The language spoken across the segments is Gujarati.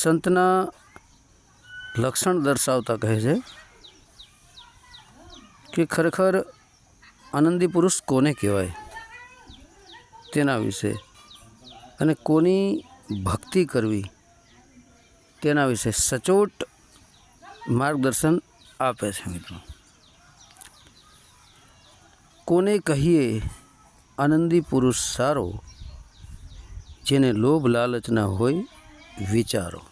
સંતના લક્ષણ દર્શાવતા કહે છે કે ખરેખર આનંદી પુરુષ કોને કહેવાય તેના વિશે અને કોની ભક્તિ કરવી તેના વિશે સચોટ માર્ગદર્શન આપે છે મિત્રો. કોને કહીએ આનંદી પુરુષ સારો, જેને લોભ લાલચ ના હોય વિચારો.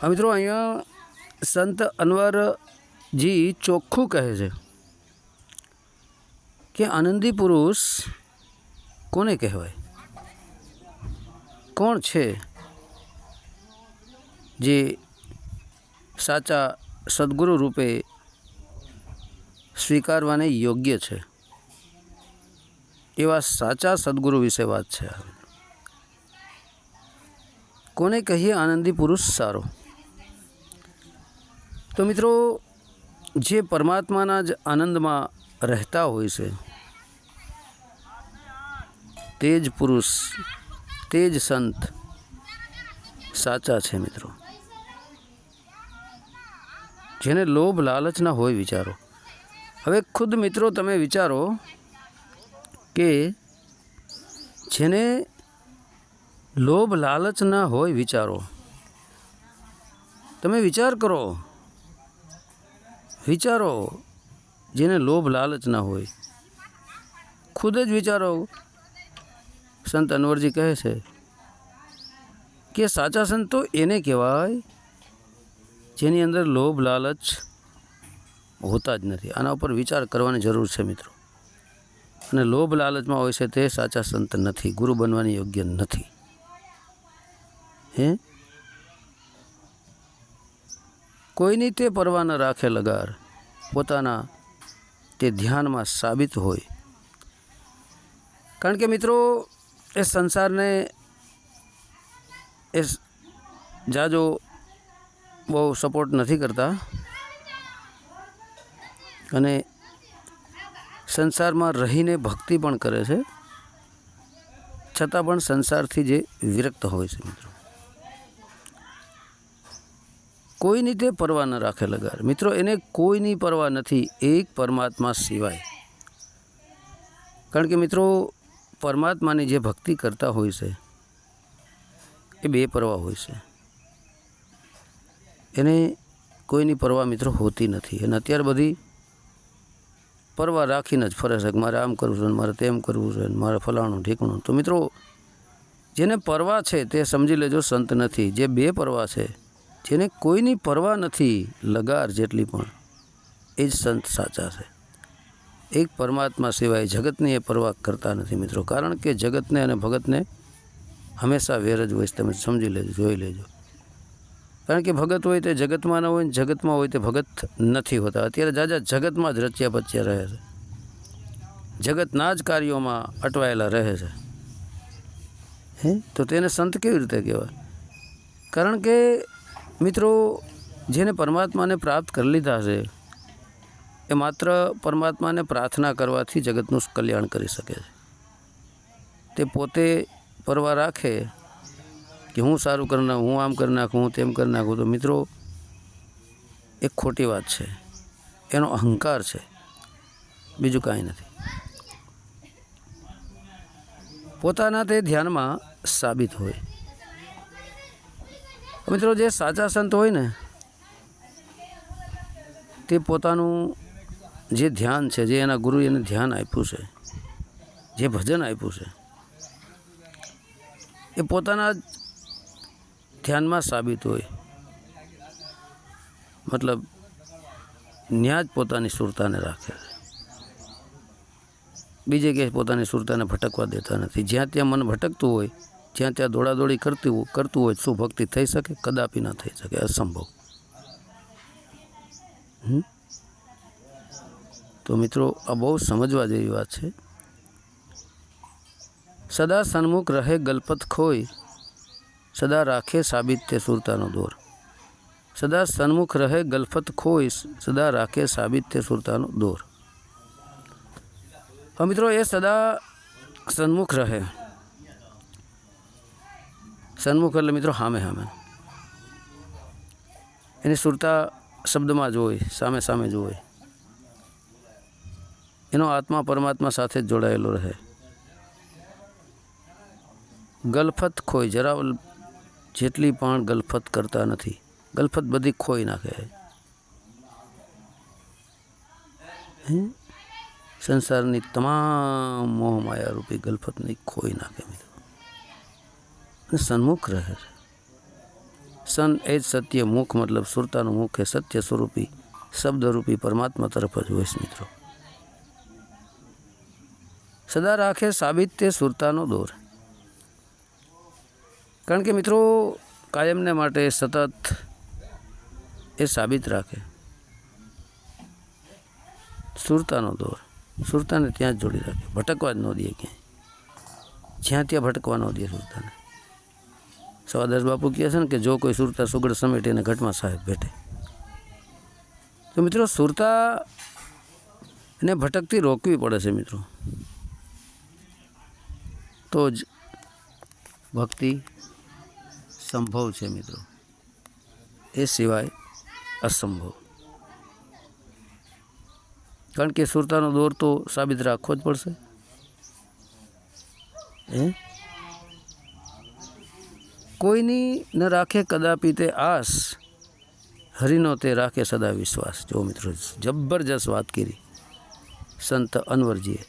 હા, મિત્રો, અહીંયા સંત અનવરજી ચોખ્ખું કહે છે કે આનંદી પુરુષ કોને કહેવાય? કોણ છે જે સાચા સદગુરુ રૂપે સ્વીકારવાને યોગ્ય છે? એવા સાચા સદગુરુ વિશે વાત છે. કોને કહીએ આનંદી પુરુષ સારો? તો મિત્રો, જે પરમાત્માના જ આનંદમાં રહેતા હોય છે, તે જ પુરુષ, તે જ સંત સાચા છે મિત્રો. જેને લોભ લાલચના હોય વિચારો. હવે ખુદ મિત્રો તમે વિચારો કે જેને લોભ લાલચના હોય વિચારો, તમે વિચાર કરો વિચારો, જેને લોભ લાલચ ના હોય. ખુદ જ વિચારો, સંત અનવરજી કહે છે કે, સાચા સંત એને કહેવાય, જેની અંદર લોભ લાલચ હોતા જ નથી. આના ઉપર વિચાર કરવાની જરૂર છે મિત્રો. અને લોભ લાલચમાં હોય છે તે સાચા સંત નથી, ગુરુ બનવાની યોગ્ય નથી. હે? કોઈની તે પરવા ન રાખે લગાર. પોતાના તે ધ્યાનમાં સાબિત હોય. કારણ કે મિત્રો, એ સંસારને એ જાજો બહુ સપોર્ટ નથી કરતા. અને સંસારમાં રહીને ભક્તિ પણ કરે છે. છતાં પણ સંસારથી જે વિરક્ત હોય છે મિત્રો. કોઈની તે પરવા ન રાખે લગાર મિત્રો, એને કોઈની પરવા નથી, એક પરમાત્મા સિવાય. કારણ કે મિત્રો, પરમાત્માની જે ભક્તિ કરતા હોય છે, એ બે પરવા હોય છે. એને કોઈની પરવા મિત્રો હોતી નથી. અને અત્યારે બધી પરવા રાખીને જ ફરે છે કે મારે આમ કરવું છે મારે તેમ કરવું છે મારે ફલાણું ઢીકણું. તો મિત્રો, જેને પરવા છે તે સમજી લેજો, સંત નથી. જે બે પરવા છે જેને કોઈની પરવા નથી, લગાર જેટલી પણ. એ જ સંત સાચા છે. એક પરમાત્મા સિવાય જગતની એ પરવા કરતા નથી મિત્રો. કારણ કે જગતને અને ભગતને હંમેશા વેર જ હોય તમે સમજી લેજો, જોઈ લેજો. કારણ કે ભગત હોય તે જગતમાં ન હોય ને જગતમાં હોય તે ભગત નથી હોતા. અત્યારે જાજા જગતમાં જ રચ્યા પચ્યા રહે છે. જગતના જ કાર્યોમાં અટવાયેલા રહે છે. હે? તો તેને સંત કેવી રીતે કહેવાય? કારણ કે મિત્રો, જેને પરમાત્માને પ્રાપ્ત કરી લીધા છે, એ માત્ર પરમાત્માને પ્રાર્થના કરવાથી જગતનું કલ્યાણ કરી શકે છે. તે પોતે પરવા રાખે કે હું સારું કરી નાખું, હું આમ કરી નાખું, હું તેમ કરી નાખું, તો મિત્રો એ ખોટી વાત છે. એનો અહંકાર છે. બીજું કાંઈ નથી. પોતાના તે ધ્યાનમાં સાબિત હોય. મિત્રો, જે સાચા સંત હોય ને, તે પોતાનું જે ધ્યાન છે, જે એના ગુરુ એને ધ્યાન આપ્યું છે, જે ભજન આપ્યું છે, એ પોતાના ધ્યાનમાં સાબિત હોય. મતલબ ન્યાજ પોતાની સુરતાને રાખે છે. બીજે ક્યાંય પોતાની સુરતાને ભટકવા દેતા નથી. જ્યાં ત્યાં મન ભટકતું હોય જ્યાં ત્યાં દોડાદોડી કરતી કરતું હોય શું ભક્તિ થઈ શકે? કદાપી ના થઈ શકે. અસંભવ? તો મિત્રો, આ બહુ સમજવા જેવી વાત છે. સદા સન્મુખ રહે ગલપત ખોઈ, સદા રાખે સાબિત તે સુરતાનો દોર. સદા સન્મુખ રહે ગલફત ખોઈ, સદા રાખે સાબિત તે સુરતાનો દોર. મિત્રો, એ સદા સન્મુખ રહે. સન્મુખ એટલે મિત્રો સામે સામે એની સુરતા શબ્દમાં જ હોય, સામે સામે જ હોય. એનો આત્મા પરમાત્મા સાથે જ જોડાયેલો રહે. ગલફત ખોઈ, જરા જેટલી પણ ગલફત કરતા નથી. ગલફત બધી ખોઈ નાખે? સંસારની તમામ મોહ માયા રૂપી ગલફતની ખોઈ નાખે મિત્રો. અને સન્મુખ રહે છે સન એ જ સત્ય મુખ મતલબ સુરતાનું મુખ એ સત્ય સ્વરૂપી શબ્દરૂપી પરમાત્મા તરફ જ હોય છે મિત્રો સદા રાખે સાબિત તે સુરતાનો દોર કારણ કે મિત્રો કાયમને માટે સતત એ સાબિત રાખે સુરતાનો દોર સુરતાને ત્યાં જ જોડી રાખે ભટકવા જ ન દે ક્યાંય જ્યાં ત્યાં ભટકવા ન દે સુરતાને સવાદાસ બાપુ કહે છે ને કે જો કોઈ સુરતા સુગડ સમેટે એને ઘટમાં સાહેબ ભેટે તો મિત્રો સુરતા એને ભટકતી રોકવી પડે છે મિત્રો. તો જ ભક્તિ સંભવ છે મિત્રો. એ સિવાય અસંભવ. કારણ કે સુરતાનો દોર તો સાબિત રાખવો જ પડશે. હે? કોઈની ન રાખે કદાપી તે આસ, હરિનો તે રાખે સદા વિશ્વાસ. જો મિત્રો, જબરજસ્ત વાત કરી. સંત અનવરજીએ.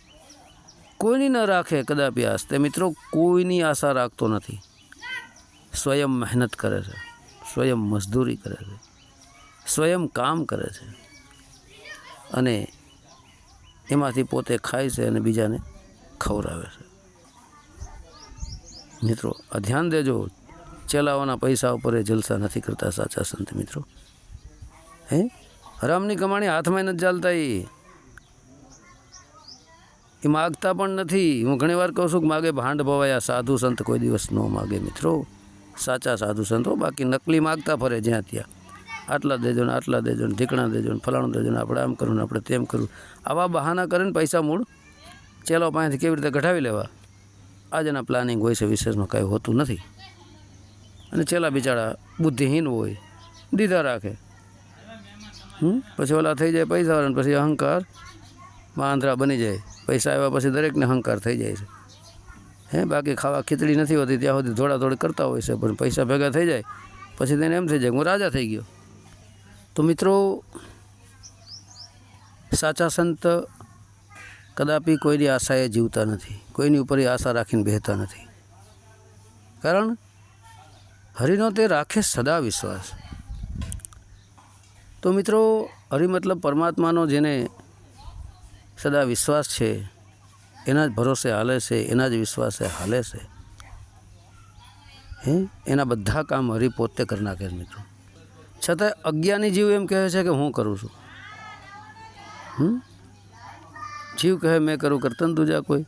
કોઈની ન રાખે કદાપી આસ. તે મિત્રો કોઈની આશા રાખતો નથી. સ્વયં મહેનત કરે છે. સ્વયં મજદૂરી કરે છે. સ્વયં કામ કરે છે. અને એમાંથી પોતે ખાય છે અને બીજાને ખવડાવે છે. મિત્રો, આ ધ્યાન દેજો. ચલાવવાના પૈસા ઉપર એ જલસા નથી કરતા, સાચા સંત મિત્રો. હે? હરામની કમાણી હાથમાં નથી ચાલતા એ એ માગતા પણ નથી. હું ઘણી વાર કહું છું કે માગે ભાંડ ભવાયા, સાધુ સંત કોઈ દિવસ ન માગે મિત્રો. સાચા સાધુ સંતો, બાકી નકલી માગતા ફરે જ્યાં ત્યાં. આટલા દેજો ને આટલા દેજો ને ઢીકણા દેજો ને ફલાણું દેજો ને આપણે આમ કરવું ને આપણે તેમ કરવું આવા બહાના કરીને પૈસા મૂળ ચેલો પાસેથી કેવી રીતે ઘટાવી લેવા? આજના પ્લાનિંગ હોય છે, વિશેષમાં કાંઈ હોતું નથી. અને છેલ્લા બિચારા બુદ્ધિહીન હોય, દીધા રાખે. હમ? પછી ઓલા થઈ જાય પૈસાવાળા પછી અહંકાર બાંધરા બની જાય. પૈસા આવ્યા પછી દરેકને અહંકાર થઈ જાય છે. હે, બાકી ખાવા ખીચડી નથી હોતી, ત્યાં સુધી થોડા થોડી કરતા હોય છે, પણ પૈસા ભેગા થઈ જાય, પછી તેને એમ થઈ જાય હું રાજા થઈ ગયો. તો મિત્રો, સાચા સંત કદાપી કોઈની આશાએ જીવતા નથી, કોઈની ઉપર આશા રાખીને બેહતા નથી. કારણ હરિનો તે રાખે સદા વિશ્વાસ. તો મિત્રો, હરિ મતલબ પરમાત્માનો જેને સદા વિશ્વાસ છે, એના જ ભરોસે હાલે છે, એના જ વિશ્વાસે હાલે છે. હે? એના બધા કામ હરિ પોતે કરી નાખે મિત્રો. છતાં અજ્ઞાની જીવ એમ કહે છે કે હું કરું છું. જીવ કહે મેં કરું, કરતન દુજા કોઈ.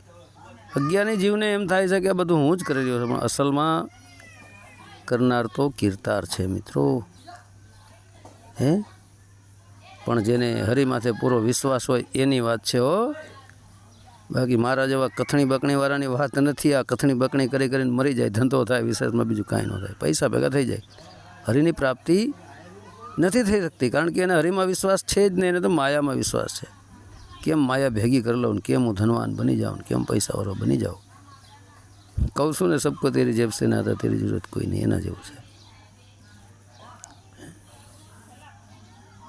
અજ્ઞાની જીવને એમ થાય છે કે આ બધું હું જ કરી રહ્યો છું, પણ અસલમાં કરનાર તો કીર્તાર છે મિત્રો. હે? પણ જેને હરિમાથે પૂરો વિશ્વાસ હોય એની વાત છે હો. બાકી મારા જેવા કથણી બકણીવાળાની વાત નથી. આ કથણી બકણી કરી કરીને મરી જાય, ધંધો થાય, વિશેષમાં બીજું કાંઈ ન થાય. પૈસા ભેગા થઈ જાય. હરિની પ્રાપ્તિ નથી થઈ શકતી, કારણ કે એને હરિમાં વિશ્વાસ છે જ નહીં, એને તો માયામાં વિશ્વાસ છે. કેમ માયા ભેગી કરી લઉં કેમ હું ધનવાન બની જાઉં કેમ પૈસાવાળો બની જાઉં? કહું છું ને, સબકો તેરી જેબ છે ના તેરી જરૂરત કોઈ નહીં, એના જેવું છે.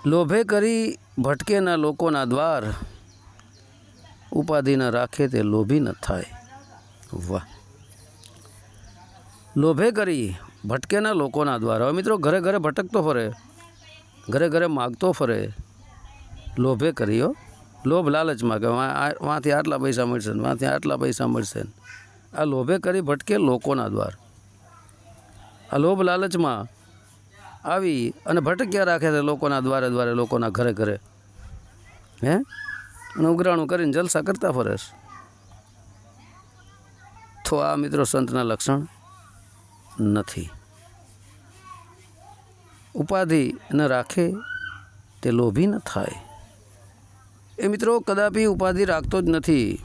લોભે કરી ભટકેના લોકોના દ્વાર, ઉપાધિના રાખે તે લોભી ન થાય. વાહ. લોભે કરી ભટકેના લોકોના દ્વાર, હવે મિત્રો ઘરે ઘરે ભટકતો ફરે, ઘરે ઘરે માગતો ફરે. લોભે કર્યો લોભ લાલચમાં કે વાંથી આટલા પૈસા મળશે ને, વાંથી આટલા પૈસા મળશે ને. આ લોભે કરી ભટકે લોકોના દ્વાર. આ લોભ લાલચમાં આવી અને ભટક્યા રાખે છે લોકોના દ્વારે દ્વારે, લોકોના ઘરે ઘરે. હે? અને ઉઘરાણું કરીને જલસા કરતા ફરે છે. તો આ મિત્રો સંતના લક્ષણ નથી. ઉપાધિ ન રાખે તે લોભી ન થાય. એ મિત્રો કદાપી ઉપાધિ રાખતો જ નથી.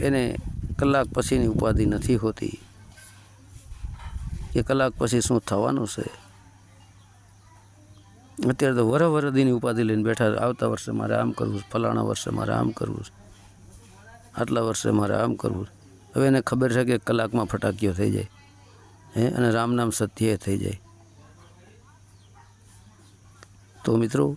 એને કલાક પછીની ઉપાધિ નથી હોતી. કે કલાક પછી શું થવાનું છે? અત્યારે તો વર વરદીની ઉપાધિ લઈને બેઠા આવતા વર્ષે મારે આમ કરવું ફલાણા વર્ષે મારે આમ કરવું આટલા વર્ષે મારે આમ કરવું હવે એને ખબર છે કે કલાકમાં ફટાકીઓ થઈ જાય. હે? અને રામ નામ સત્ય થઈ જાય. તો મિત્રો,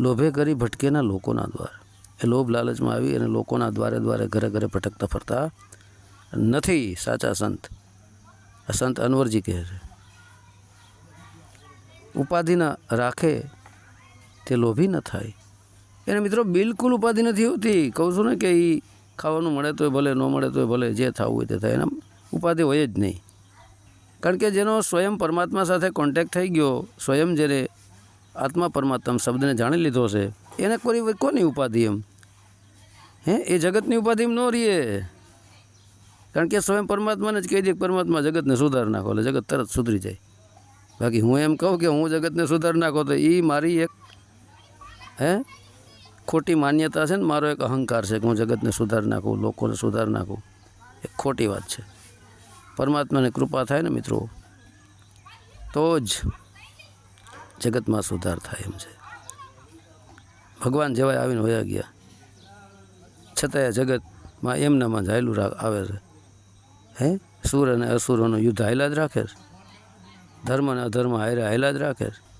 લોભે કરી ભટકેના લોકોના દ્વાર. એ લોભ લાલચમાં આવી અને લોકોના દ્વારે દ્વારે ઘરે ઘરે ભટકતા ફરતા નથી, સાચા સંત. આ સંત અનવરજી કહે છે. ઉપાધિના રાખે તે લોભી ન થાય. એને મિત્રો બિલકુલ ઉપાધિ નથી હોતી. કહું છું ને કે એ ખાવાનું મળે તોય ભલે, ન મળે તોય ભલે, જે થવું હોય તે થાય. એના ઉપાધિ હોય જ નહીં. કારણ કે જેનો સ્વયં પરમાત્મા સાથે કોન્ટેક્ટ થઈ ગયો, સ્વયં જેને આત્મા પરમાત્મા શબ્દને જાણી લીધો છે, એને કોઈ કોની ઉપાધિ એમ. હે? એ જગતની ઉપાધિ એમ ન રહીએ કારણ કે સ્વયં પરમાત્માને જ કહી દે પરમાત્મા જગતને સુધાર નાખો, એટલે જગત તરત સુધરી જાય. બાકી હું એમ કહું કે હું જગતને સુધાર નાખો તો એ મારી એક, હે? ખોટી માન્યતા છે ને, મારો એક અહંકાર છે કે હું જગતને સુધાર નાખું, લોકોને સુધાર નાખું. એ ખોટી વાત છે. પરમાત્માની કૃપા થાય ને મિત્રો. તો જ જગતમાં સુધાર થાય એમ છે. ભગવાન જેવાય આવીને વયા ગયા. છતાંય જગતમાં એમનામાં રા- આવે છે. હે? સુર અને અસુરોનું યુદ્ધ હાયલા જ રાખે છે. ધર્મ અને અધર્મ હાયરા હાયલા જ રાખે છે.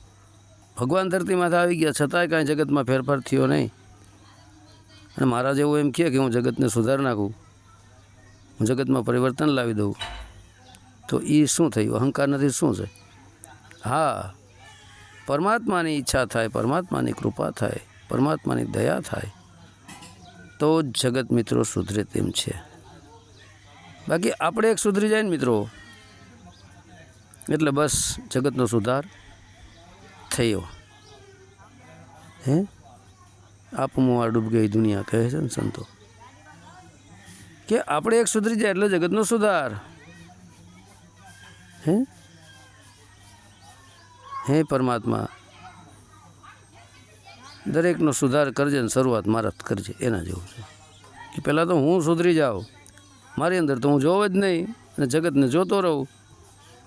ભગવાન ધરતીમાંથી આવી ગયા છતાંય કાંઈ જગતમાં ફેરફાર થયો નહીં. અને મારા જેવું એમ કહે કે હું જગતને સુધાર નાખું. હું જગતમાં પરિવર્તન લાવી દઉં. તો એ શું થયું? અહંકાર નથી, શું છે? હા, પરમાત્માની ઈચ્છા થાય, પરમાત્માની કૃપા થાય, પરમાત્માની દયા થાય. તો જગત મિત્રો સુધરે તેમ છે. બાકી આપણે એક સુધરી જાય ને મિત્રો. એટલે બસ જગતનો સુધાર થયો. હે? આપમું આ ડૂબ ગઈ દુનિયા કહે છે ને સંતો. કે આપણે એક સુધરી જાય એટલે જગતનો સુધાર. હે? હે પરમાત્મા? દરેકનો સુધાર કરજે ને શરૂઆત મારા કરજે, એના જેવું છે. કે પહેલાં તો હું સુધરી જાઉં. મારી અંદર તો હું જોઉં જ નહીં અને જગતને જોતો રહું.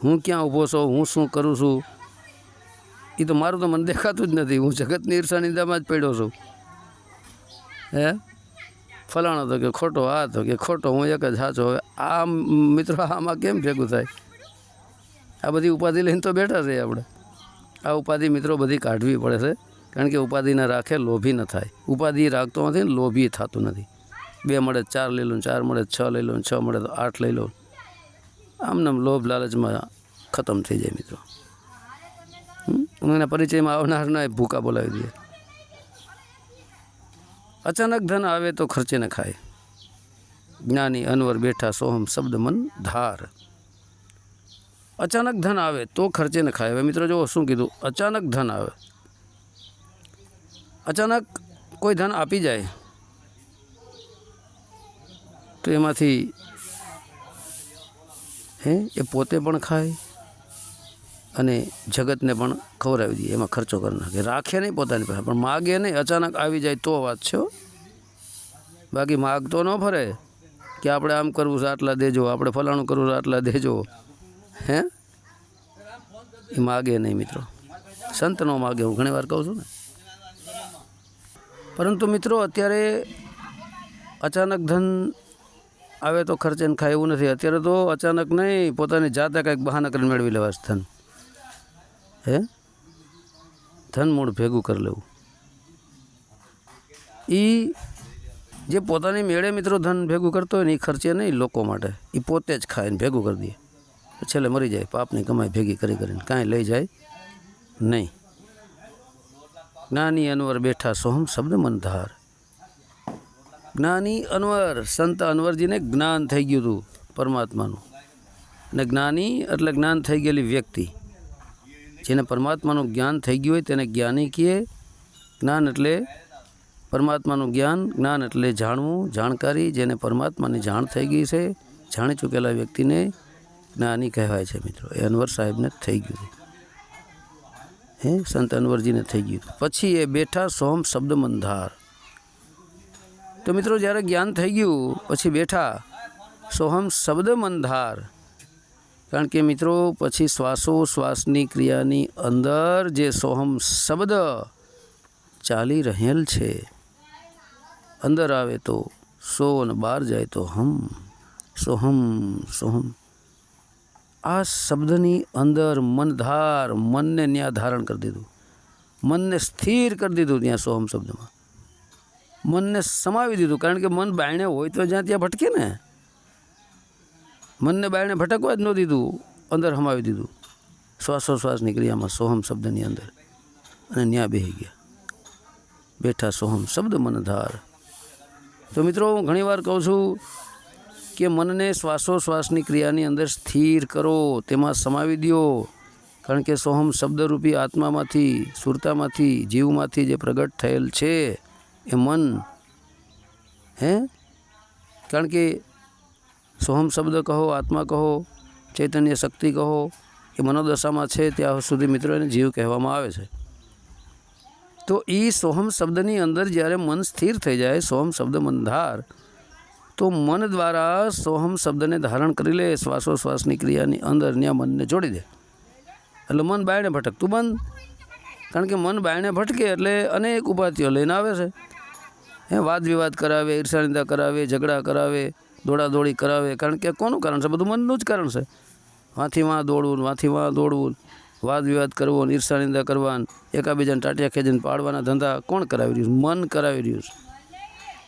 હું ક્યાં ઊભો છું, હું શું કરું છું? એ તો મારું તો મને દેખાતું જ નથી. હું જગતની ઈર્ષાનિંદામાં જ પડ્યો છું. હે? ફલાણો તો કે ખોટો, આ તો કે ખોટો, હું એક જ સાચો હવે આ મિત્રો આમાં કેમ ભેગું થાય? આ બધી ઉપાધિ લઈને તો બેઠા છે આપણે આ ઉપાધિ મિત્રો બધી કાઢવી પડે છે. કારણ કે ઉપાધિને રાખે લોભી ન થાય. ઉપાધિ રાખતો નથી લોભી થતું નથી. બે મળે ચાર લઈ લો, ચાર મળે છ લઈ લો, છ મળે તો આઠ લઈ લો. આમને આમ લોભ લાલચમાં ખતમ થઈ જાય મિત્રો? એના પરિચયમાં આવનારના ભૂકા બોલાવી દે. અચાનક ધન આવે તો ખર્ચે ન ખાય. જ્ઞાની અનવર બેઠા સોહમ શબ્દ મન ધાર. અચાનક ધન આવે તો ખર્ચે ન ખાય. હવે મિત્રો જો શું કીધું? અચાનક ધન આવે. અચાનક કોઈ ધન આપી જાય તો એમાંથી હે, એ પોતે પણ ખાય અને જગતને પણ ખવડાવી દઈએ એમાં ખર્ચો કરી નાખે. રાખે નહીં પોતાની પાસે, પણ માગે નહીં, અચાનક આવી જાય તો વાત છે. બાકી માગતો ન ફરે કે આપણે આમ કરવું છે, આટલા દેજો, આપણે ફલાણું કરવું છે, આટલા દેજો. હે? એ માગે નહીં મિત્રો. સંતનો માગે, હું ઘણી વાર કહું છું ને. પરંતુ મિત્રો, અત્યારે અચાનક ધન આવે તો ખર્ચે ખાય એવું નથી. અત્યારે તો અચાનક નહીં, પોતાની જાતે કંઈક બહાના કરીને મેળવી લેવા ધન. હે? ધન મૂળ ભેગું કરી લેવું. એ જે પોતાની મેળે મિત્રો ધન ભેગું કરતો હોય ને એ ખર્ચે નહીં લોકો માટે. એ પોતે જ ખાય ને ભેગું કરી દે. છેલ્લે મરી જાય, પાપની કમાઈ ભેગી કરી કરીને. કાંઈ લઈ જાય નહીં. જ્ઞાની અનવર બેઠા સોહમ શબ્દ મનધાર જ્ઞાની અનવર, સંત અનવરજીને જ્ઞાન થઈ ગયું હતું પરમાત્માનું. અને જ્ઞાની એટલે જ્ઞાન થઈ ગયેલી વ્યક્તિ. જેને પરમાત્માનું જ્ઞાન થઈ ગયું હોય તેને જ્ઞાની કહે જ્ઞાન એટલે પરમાત્માનું જ્ઞાન જ્ઞાન એટલે જાણવું, જાણકારી, જેને પરમાત્માની જાણ થઈ ગઈ છે, જાણી ચૂકેલા વ્યક્તિને જ્ઞાની કહેવાય છે મિત્રો. એ અનવર સાહેબને થઈ ગયું. હે? સંત અનવરજીને થઈ ગયું પછી એ બેઠા સોમ શબ્દ મંધાર તો મિત્રો જ્યારે જ્ઞાન થઈ ગયું, પછી બેઠા સોહમ શબ્દ મંધાર કારણ કે મિત્રો, પછી શ્વાસો શ્વાસની ક્રિયાની અંદર જે સોહમ શબ્દ ચાલી રહેલ છે, અંદર આવે તો સો અને બહાર જાય તો હમ. સોહમ સોહમ. આ શબ્દની અંદર મનધાર, મનને ન્યા ધારણ કરી દીધું. મનને સ્થિર કરી દીધું ત્યાં સોહમ શબ્દમાં. મનને સમાવી દીધું, કારણ કે મન બાયણે હોય તો જ્યાં ત્યાં ભટકે ને. મનને બાયણે ભટકવા જ ન દીધું, અંદર હમાવી દીધું. શ્વાસોશ્વાસ નીકળી આમાં સોહમ શબ્દની અંદર. અને ન્યા બેહી ગયા. બેઠા સોહમ શબ્દ મનધાર. તો મિત્રો, હું ઘણીવાર કહું છું કે મનને શ્વાસોશ્વાસની ક્રિયાની અંદર સ્થિર કરો, તેમાં સમાવી દો. કારણ કે સોહમ શબ્દરૂપી આત્મામાંથી, સુરતામાંથી, જીવમાંથી જે પ્રગટ થયેલ છે, એ મન. હે? કારણ કે સોહમ શબ્દ કહો, આત્મા કહો, ચૈતન્ય શક્તિ કહો, એ મનોદશામાં છે, ત્યાં સુધી મિત્રો એને જીવ કહેવામાં આવે છે. તો એ સોહમ શબ્દની અંદર જ્યારે મન સ્થિર થઈ જાય, સોહમ શબ્દ મનધાર તો મન દ્વારા સોહમ શબ્દને ધારણ કરી લે, શ્વાસોશ્વાસની ક્રિયાની અંદર ત્યાં મનને જોડી દે. એટલે મન બાયણે ભટકતું બંધ. કારણ કે મન બાયણે ભટકે એટલે અનેક ઉપાધિઓ લઈને આવે છે. હે વાદ વિવાદ કરાવે ઈર્ષાનિંદા કરાવે, ઝઘડા કરાવે, દોડાદોડી કરાવે. કારણ કે કોનું કારણ છે? બધું મનનું જ કારણ છે. વાંથી વાં દોડવું, વાંથી વાં દોડવું. વાદ વિવાદ કરવો ઈર્ષાનિંદા કરવા એકાબીજાને ટાટિયા ખેંચીને પાડવાના ધંધા કોણ કરાવી રહ્યું છે? મન કરાવી રહ્યું છે.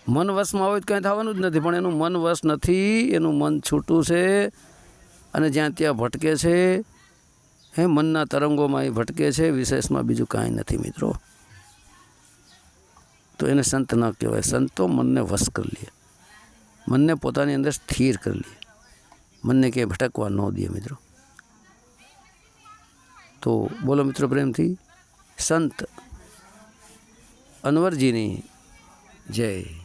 મન વશમાં હોય તો કાંઈ થવાનું જ નથી, પણ એનું મન વશ નથી, એનું મન છૂટું છે અને જ્યાં ત્યાં ભટકે છે, હે, મનના તરંગોમાં એ ભટકે છે, વિશેષમાં બીજું કાંઈ નથી મિત્રો. તો એને સંત ન કહેવાય, સંતો મનને વશ કરી લે. મનને પોતાની અંદર સ્થિર કરી લે. મનને ક્યાંય ભટકવા ન દે મિત્રો. તો બોલો મિત્રો પ્રેમથી, સંત અનવરજીની જય.